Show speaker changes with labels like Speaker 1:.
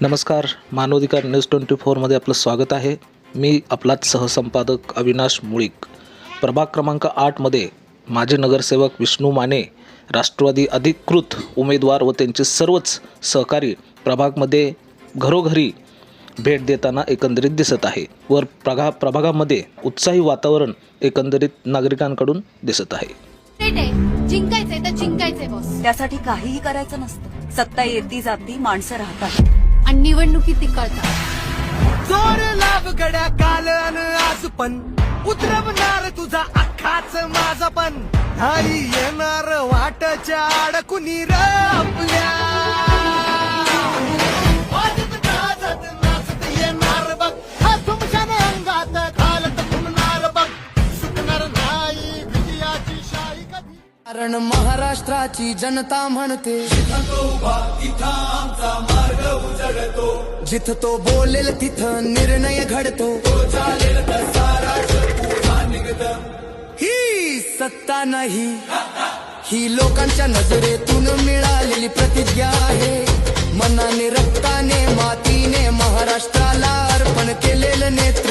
Speaker 1: नमस्कार मानवाधिकार news twenty फोरमध्ये आपलं स्वागत आहे. मी आपलाच सहसंपादक अविनाश मुळीक. प्रभाग क्रमांक आठमध्ये माजी नगरसेवक विष्णू माने राष्ट्रवादी अधिकृत उमेदवार व त्यांचे सर्वच सहकारी प्रभागमध्ये घरोघरी भेट देताना एकंदरीत दिसत आहे वर प्रभा प्रभागामध्ये उत्साही वातावरण एकंदरीत नागरिकांकडून दिसत आहे.
Speaker 2: जिंकायचंय तर जिंकायचंय बॉस
Speaker 3: त्यासाठी काहीही करायचं नसतं. सत्ता येती जाती माणसं राहतात.
Speaker 2: आणि निवडणुकीत ती कळतात.
Speaker 4: जोर लाभ गड्या काल अन आज पण. उतरवणार तुझा अख्खाच माझा पण. नाही येणार वाटच्या अडकुनी र आपल्या.
Speaker 5: कारण महाराष्ट्राची जनता म्हणते जिथं तो बोलेल तिथं निर्णय घडतो. ही सत्ता नाही. ही लोकांच्या नजरेतून मिळालेली प्रतिज्ञा आहे. मनाने रक्ताने मातीने महाराष्ट्राला अर्पण केलेलं नेते